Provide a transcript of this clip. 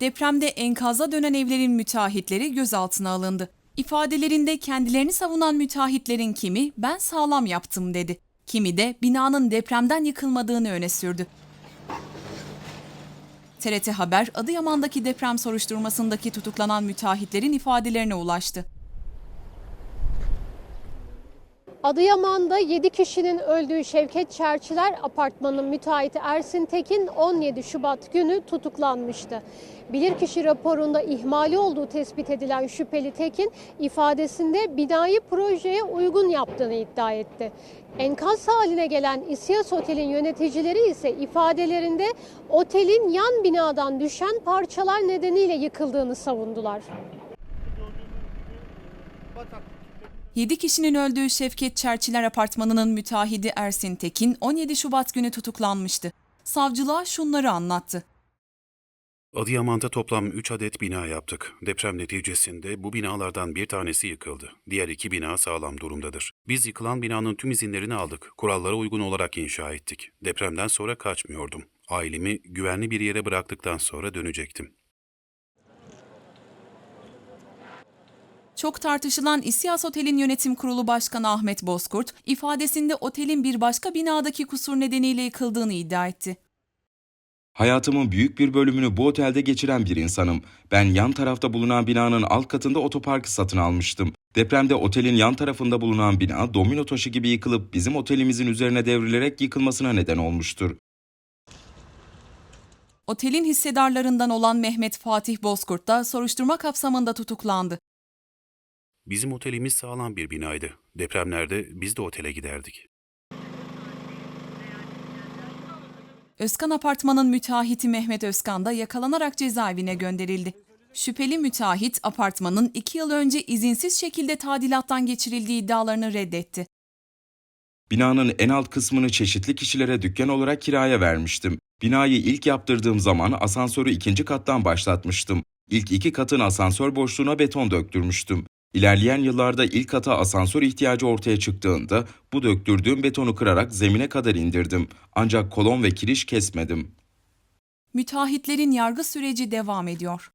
Depremde enkaza dönen evlerin müteahhitleri gözaltına alındı. İfadelerinde kendilerini savunan müteahhitlerin kimi ben sağlam yaptım dedi. Kimi de binanın depremden yıkılmadığını öne sürdü. TRT Haber Adıyaman'daki deprem soruşturmasındaki tutuklanan müteahhitlerin ifadelerine ulaştı. Adıyaman'da 7 kişinin öldüğü Şevket Çerçiler apartmanının müteahhiti Ersin Tekin 17 Şubat günü tutuklanmıştı. Bilirkişi raporunda ihmali olduğu tespit edilen şüpheli Tekin ifadesinde binayı projeye uygun yaptığını iddia etti. Enkaz haline gelen İsyas Otel'in yöneticileri ise ifadelerinde otelin yan binadan düşen parçalar nedeniyle yıkıldığını savundular. 7 kişinin öldüğü Şevket Çerçiler Apartmanı'nın müteahhidi Ersin Tekin 17 Şubat günü tutuklanmıştı. Savcılığa şunları anlattı. Adıyaman'da toplam 3 adet bina yaptık. Deprem neticesinde bu binalardan bir tanesi yıkıldı. Diğer iki bina sağlam durumdadır. Biz yıkılan binanın tüm izinlerini aldık. Kurallara uygun olarak inşa ettik. Depremden sonra kaçmıyordum. Ailemi güvenli bir yere bıraktıktan sonra dönecektim. Çok tartışılan İsyas Otel'in yönetim kurulu başkanı Ahmet Bozkurt, ifadesinde otelin bir başka binadaki kusur nedeniyle yıkıldığını iddia etti. Hayatımın büyük bir bölümünü bu otelde geçiren bir insanım. Ben yan tarafta bulunan binanın alt katında otoparkı satın almıştım. Depremde otelin yan tarafında bulunan bina domino taşı gibi yıkılıp bizim otelimizin üzerine devrilerek yıkılmasına neden olmuştur. Otelin hissedarlarından olan Mehmet Fatih Bozkurt da soruşturma kapsamında tutuklandı. Bizim otelimiz sağlam bir binaydı. Depremlerde biz de otele giderdik. Özkan Apartman'ın müteahhiti Mehmet Özkan da yakalanarak cezaevine gönderildi. Şüpheli müteahhit apartmanın iki yıl önce izinsiz şekilde tadilattan geçirildiği iddialarını reddetti. Binanın en alt kısmını çeşitli kişilere dükkan olarak kiraya vermiştim. Binayı ilk yaptırdığım zaman asansörü ikinci kattan başlatmıştım. İlk iki katın asansör boşluğuna beton döktürmüştüm. İlerleyen yıllarda ilk kata asansör ihtiyacı ortaya çıktığında bu döktürdüğüm betonu kırarak zemine kadar indirdim. Ancak kolon ve kiriş kesmedim. Müteahhitlerin yargı süreci devam ediyor.